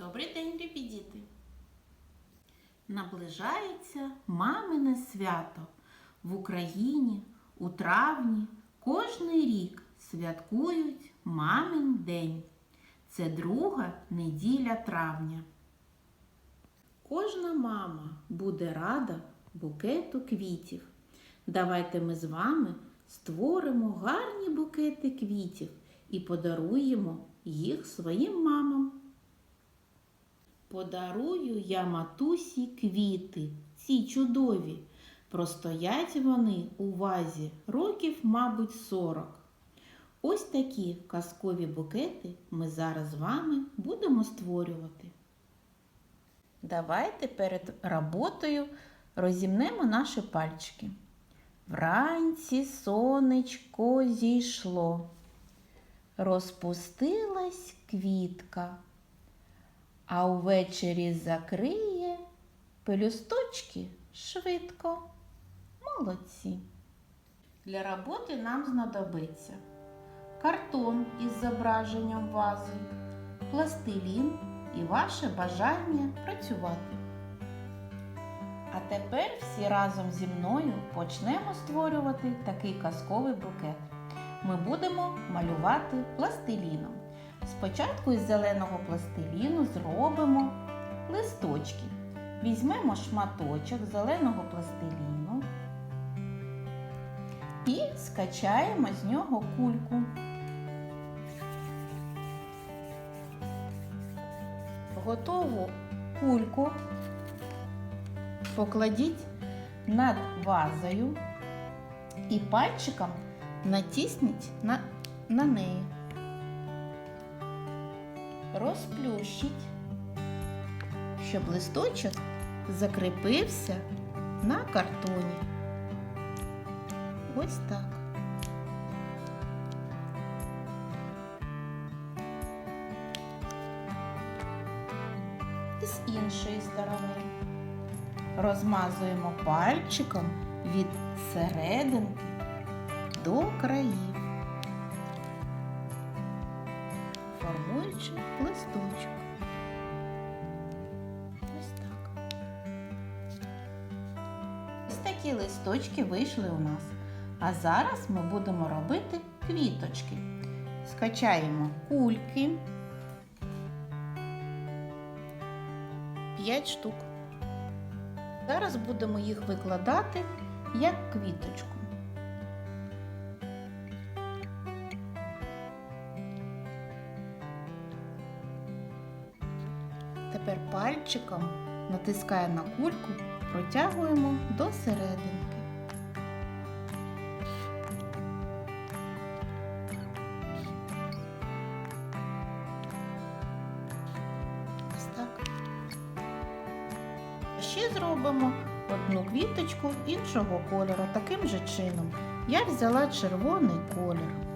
Добрий день, любі діти! Наближається мамине свято. В Україні у травні кожний рік святкують мамин день. Це друга неділя травня. Кожна мама буде рада букету квітів. Давайте ми з вами створимо гарні букети квітів і подаруємо їх своїм мамам. Подарую я матусі квіти, ці чудові. Простоять вони у вазі років, мабуть, сорок. Ось такі казкові букети ми зараз з вами будемо створювати. Давайте перед роботою розімнемо наші пальчики. Вранці сонечко зійшло, розпустилась квітка а увечері закриє пелюсточки швидко. Молодці. Для роботи нам знадобиться картон із зображенням вази, пластилін і ваше бажання працювати. А тепер всі разом зі мною почнемо створювати такий казковий букет. Ми будемо малювати пластиліном. Спочатку із зеленого пластиліну зробимо листочки. Візьмемо шматочок зеленого пластиліну і скачаємо з нього кульку. Готову кульку покладіть над вазою і пальчиком натисніть на, на неї розплющіть, щоб листочок закріпився на картоні. Ось так. І з іншої сторони розмазуємо пальчиком від серединки до країв. Формуючи листочок. Ось так. Ось такі листочки вийшли у нас. А зараз ми будемо робити квіточки. Скачаємо кульки. 5 штук. Зараз будемо їх викладати як квіточку. Тепер пальчиком натискаємо на кульку, протягуємо до серединки. Ось так. Ще зробимо одну квіточку іншого кольору таким же чином. Я взяла червоний колір.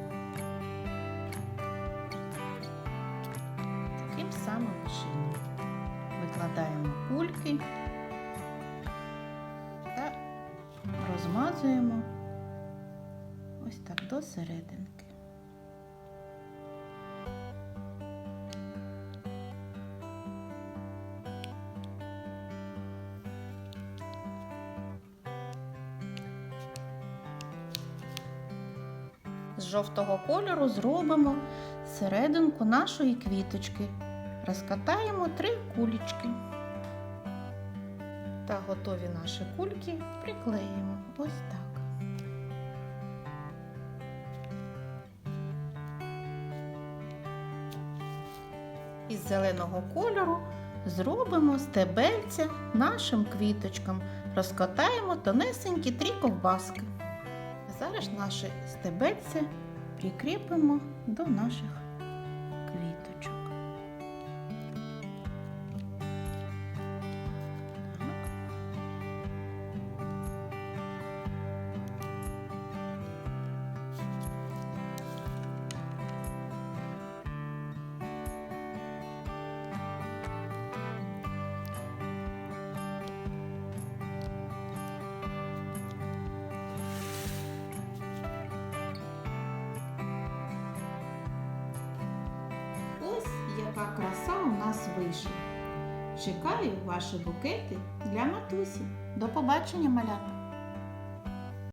Викладаємо кульки та розмазуємо ось так до серединки. З жовтого кольору зробимо серединку нашої квіточки. Розкатаємо три кулечки. Та готові наші кульки приклеїмо ось так. Із зеленого кольору зробимо стебельця нашим квіточкам. Розкатаємо тонесенькі три ковбаски. Зараз наші стебельця прикріпимо до наших квіточок. така краса у нас вийшла. Чекаю ваші букети для матусі. До побачення, малята!